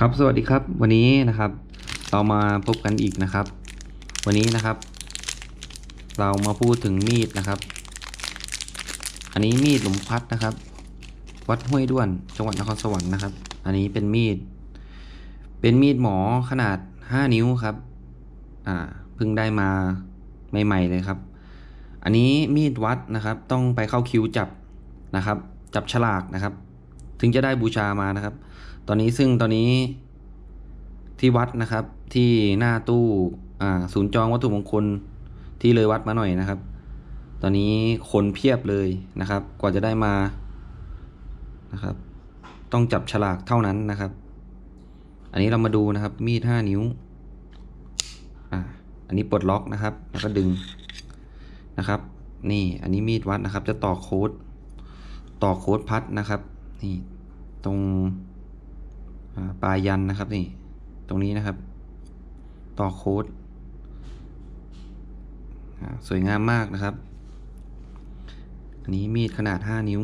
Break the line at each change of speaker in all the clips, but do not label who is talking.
ครับสวัสดีครับ วันนี้นะครับ เรามาพบกันอีกนะครับ วันนี้นะครับ เรามาพูดถึงมีดนะครับ อันนี้มีดหลุมพัดนะครับ วัดห้วยด้วน จังหวัดนครสวรรค์นะครับ อันนี้เป็นมีด เป็นมีดหมอขนาด 5 นิ้วครับ อ่าเพิ่งได้มาใหม่ ๆ เลยครับ อันนี้มีดวัดนะครับ ต้องไปเข้าคิวจับนะครับ จับฉลากนะครับ ถึงจะได้บูชามานะครับ ตอนนี้ซึ่งตอนนี้ที่วัดนะครับ ที่หน้าตู้อ่าศูนย์จองวัตถุมงคลที่เลยวัดมาหน่อยนะครับ ตอนนี้คนเพียบเลยนะครับ กว่าจะได้มานะครับ ต้องจับฉลากเท่านั้นนะครับ อันนี้เรามาดูนะครับ มีดห้านิ้วอ่าอันนี้ปลดล็อกนะครับ แล้วก็ดึงนะครับ นี่อันนี้มีดวัดนะครับ จะต่อโค้ดต่อโค้ดพัดนะครับ นี่ตรงปลายยันนะครับนี่ตรงนี้นะครับ ต่อโค้ดสวยงามมากนะครับ อันนี้มีดขนาด 5 นิ้ว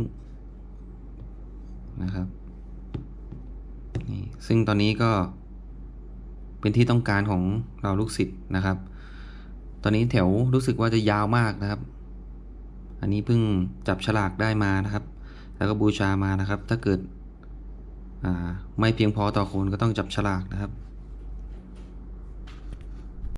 นะครับนี่ซึ่งตอนนี้ก็เป็นที่ต้องการของเราลูกศิษย์นะครับ ตอนนี้แถวรู้สึกว่าจะยาวมากนะครับ อันนี้เพิ่งจับฉลากได้มานะครับ แล้วก็บูชามานะครับ ถ้าเกิดไม่เพียงพอต่อคนก็ต้องจับฉลากนะครับ